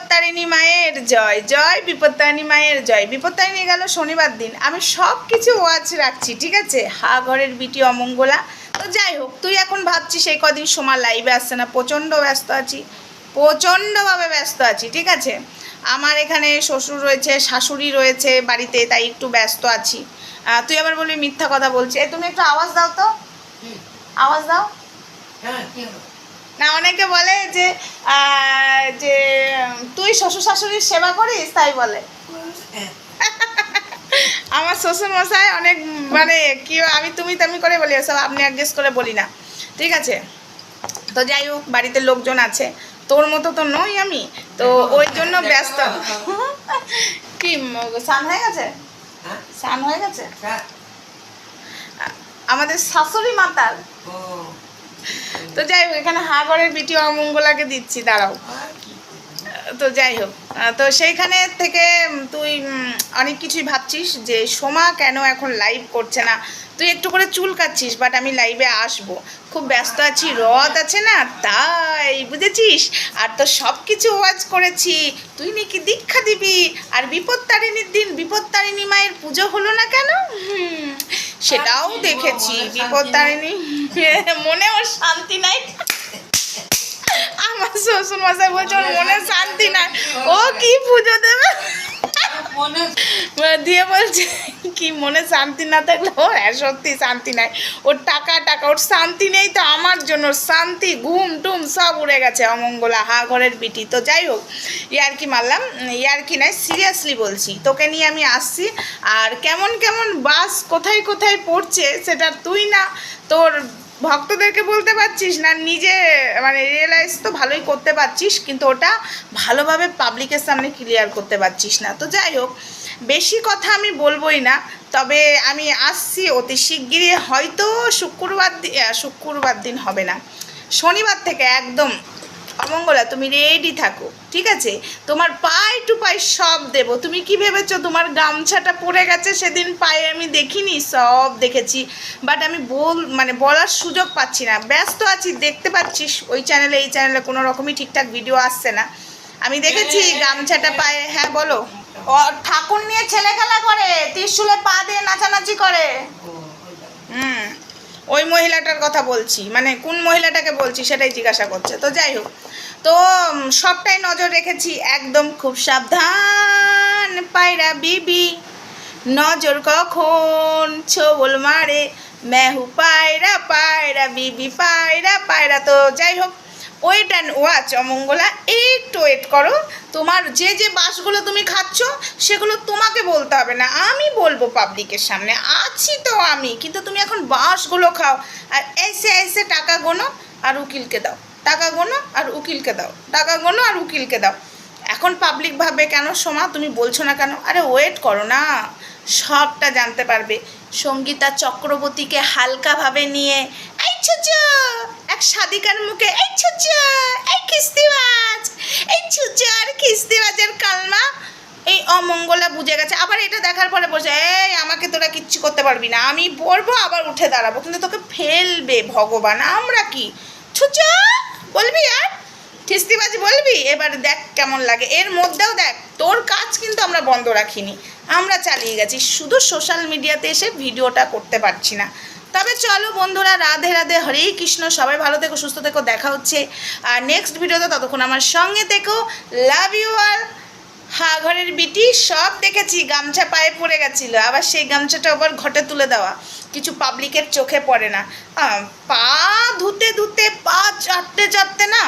বিপত্তারিণী মায়ের জয় জয় বিপত্তারিণী মায়ের জয়। বিপত্তারিণী গেল শনিবার দিন। আমি সব কিছু ওয়াচ রাখছি ঠিক আছে? হা ঘরের বিটি অমঙ্গলা। তো যাই হোক তুই এখন ভাবছিস এই কদিন সময় লাইভে আসছে না? প্রচণ্ড ব্যস্ত আছি। প্রচণ্ডভাবে ব্যস্ত আছি ঠিক আছে? আমার এখানে শ্বশুর রয়েছে শাশুড়ি রয়েছে বাড়িতে তাই একটু ব্যস্ত আছি। তুই আবার বলবি মিথ্যা কথা বলছি। তুমি একটু আওয়াজ দাও তো। আওয়াজ দাও। হ্যাঁ না অনেকে বলে যে তুই শ্বশুর শাশুড়ির সেবা করিস? তাই বলে। হ্যাঁ আমার শ্বশুর মশাই অনেক মানে কি আমি তুমি তেমি করে বলি সব আপনি অ্যাডজাস্ট করে বলি না। ঠিক আছে? তো যাই হোক বাড়িতে লোকজন আছে। তোর মতো তো নই আমি। তো ওই জন্য ব্যস্ত। কি স্নান হয়ে গেছে? হ্যাঁ। স্নান হয়ে গেছে? হ্যাঁ। আমাদের শাশুড়ি মাতার তো যাই হোক এখানে হাগরের বিটি অমঙ্গলাকে দিচ্ছি দাঁড়াও। কি তো যাই হোক তো সেইখানে থেকে তুই অনেক কিছুই ভাবছিস যে সোমা কেন এখন লাইভ করছে না? তুই একটু করে চুল কাচ্ছিস বাট আমি লাইভে আসব। খুব ব্যস্ত আছি, রথ আছে না? তাই, বুঝেছিস? আর তো সব কিছু ওয়াজ করেছি। তুই নাকি দীক্ষা দিবি? আর বিপত্তারিণীর দিন বিপত্তারিণী মায়ের পুজো হলো না কেন? সেটাও দেখেছি মনে শান্তি নাই? বিপত্তারিণী মনে ওর শান্তি নাই। শ্বশুর মশাই বলছে ওর মনে শান্তি নাই। ও কি পুজো দেবে? দিয়ে বলছে, কি মনে শান্তি না থাকলে? ও হ্যাঁ সত্যি শান্তি নাই। ওর টাকা টাকা, ওর শান্তি নেই তো আমার জন্য। শান্তি, ঘুম টুম সব উড়ে গেছে অমঙ্গলা। হা, ঘরের বিটি। তো যাই হোক ইয়ার কি মারলাম। ইয়ার কি নাই, সিরিয়াসলি বলছি। তোকে নিয়ে আমি আসছি। আর কেমন কেমন বাস কোথায় কোথায় পড়ছে সেটা তুই না। তোর ভক্তদেরকে বলতে পারছিস না, নিজে মানে রিয়েলাইজ তো ভালোই করতে পারছিস, কিন্তু ওটা ভালোভাবে পাবলিকের সামনে ক্লিয়ার করতে পারছিস না। তো যাই হোক, বেশি কথা আমি বলবোই না, তবে আমি আসছি অতি শিগগিরই, হয়তো শুক্রবার শুক্রবার দিন হবে না। শনিবার থেকে একদম অমঙ্গলা তুমি রেডি থাকো ঠিক আছে? তোমার পায়ে টু পায়ে সব দেবো। তুমি কি ভেবেছো তোমার গামছাটা পড়ে গেছে? সেদিন পায়ে আমি দেখিনি সব দেখেছি। বাট আমি বল মানে বলার সুযোগ পাচ্ছি না। ব্যস্ত আছি দেখতে পাচ্ছিস ওই চ্যানেলে এই চ্যানেলে কোনো রকমই ঠিকঠাক ভিডিও আসছে না। আমি দেখেছি গামছাটা পায়ে হ্যাঁ বলো। ও ঠাকুর নিয়ে ছেলে খেলা করে ত্রিশুলে পা দিয়ে নাচানাচি করে। হুম। ওই মহিলাটার কথা বলছি। মানে কোন মহিলাটাকে বলছি সেটাই জিজ্ঞাসা করছে। তো যাই হোক, তো সবটাই নজর রেখেছি। একদম খুব সাবধান পায়রা বিবি। নজর কখন ছোবল মারে? মেহু পায়রা পায়রা বিবি, পায়রা পায়রা। তো যাই হোক ওয়েট অ্যান্ড ওয়াচ অমঙ্গলা। একটু ওয়েট করো। তোমার যে যে বাসগুলো তুমি খাচ্ছ, সেগুলো তোমাকে বলতে হবে না। আমি বলব পাবলিকের সামনে। আছি তো আমি, কিন্তু তুমি এখন বাসগুলো খাও। আর এসে এসে টাকা গোনো আর উকিলকে দাও। টাকা গোনো আর উকিলকে দাও। টাকা গোনো আর উকিলকে দাও। এখন পাবলিক ভাবে কেন সোমা? তুমি বলছো না কেন? আরে ওয়েট করো না। সবটা জানতে পারবে। সঙ্গীতা চক্রবর্তীকে হালকাভাবে নিয়ে, এই ছুচু, এক সাদিকার মুখে, এই ছুচু, এই খিস্তিবাজ, এই ছুচু আর খিস্তিবাজের কালমা। এই অমঙ্গলা বুঝে গেছে। আবার এটা দেখার পরে বলছে, এই, আমাকে তোরা কিচ্ছু করতে পারবি না। আমি পড়ব আবার উঠে দাঁড়াবো। কিন্তু তোকে ফেলবে ভগবান, আমরা কি? ছুচু, বলবি আর? খিস্তিবাজ বলবি? এবার দেখ কেমন লাগে। এর মধ্যেও দেখ, তোর কাজ কিন্তু আমরা বন্ধ রাখিনি। আমরা চালিয়ে গেছি। শুধু সোশ্যাল মিডিয়াতে এসে ভিডিওটা করতে পারছি না। তবে চলো বন্ধুরা, রাধে রাধে, হরে কৃষ্ণ, সবাই ভালো থেকো, সুস্থ থেকো, দেখা হচ্ছে। আর নেক্সট ভিডিওতে ততক্ষণ আমার সঙ্গে থেকো। লাভ ইউ আর হা, ঘরের বিটি, সব দেখেছি, গামছা পায়ে পড়ে গেছিল। আবার সেই গামছাটা আবার ঘটে তুলে দেওয়া। কিছু পাবলিকের চোখে পড়ে না। পা ধুতে ধুতে পা চাটতে চাটতে না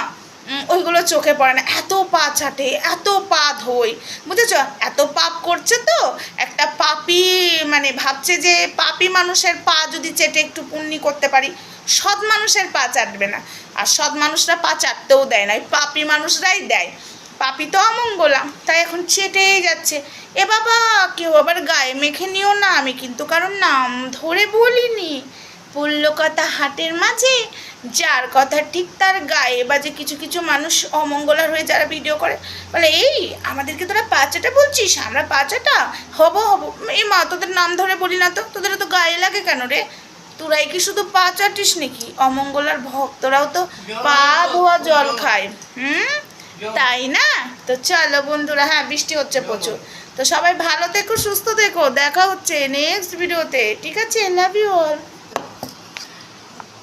ওইগুলো চোখে পড়ে না। এত পা ছাটে, এত পা ধোই বুঝেছ? এত পাপ করছে তো, একটা পাপি মানে ভাবছে যে পাপি মানুষের পা যদি চেটে একটু পুণ্যি করতে পারি, সৎ মানুষের পা চাটবে না। আর সৎ মানুষরা পা চাটতেও দেয় না পাপি মানুষরাই দেয়। পাপি তো অমঙ্গলা তাই এখন চেটেই যাচ্ছে। এ বাবা, কেউ আবার গায়ে মেখে নিও না, আমি কিন্তু কারণ নাম ধরে বলিনি। পড়ল কথা হাটের মাঝে যার কথা ঠিক তার গায়ে বা যে কিছু কিছু মানুষ অমঙ্গলার হয়ে যারা ভিডিও করে, বলে, এই, আমাদেরকে তোরা পাচাটা বলছিস? আমরা পাচাটা? হব হব। এই মা, তোদের নাম ধরে বলি না তো? তোদের তো গায়ে লাগে কেন রে? তোরাই কি শুধু পা চাটিস নাকি? অমঙ্গলার ভক্তরাও তো পা ধোয়া জল খায়, হুম? তাই না? তো চলো বন্ধুরা হ্যাঁ বৃষ্টি হচ্ছে প্রচুর। তো সবাই ভালো থেকো, সুস্থ থেকো। দেখা হচ্ছে নেক্সট ভিডিওতে ঠিক আছে? Love you all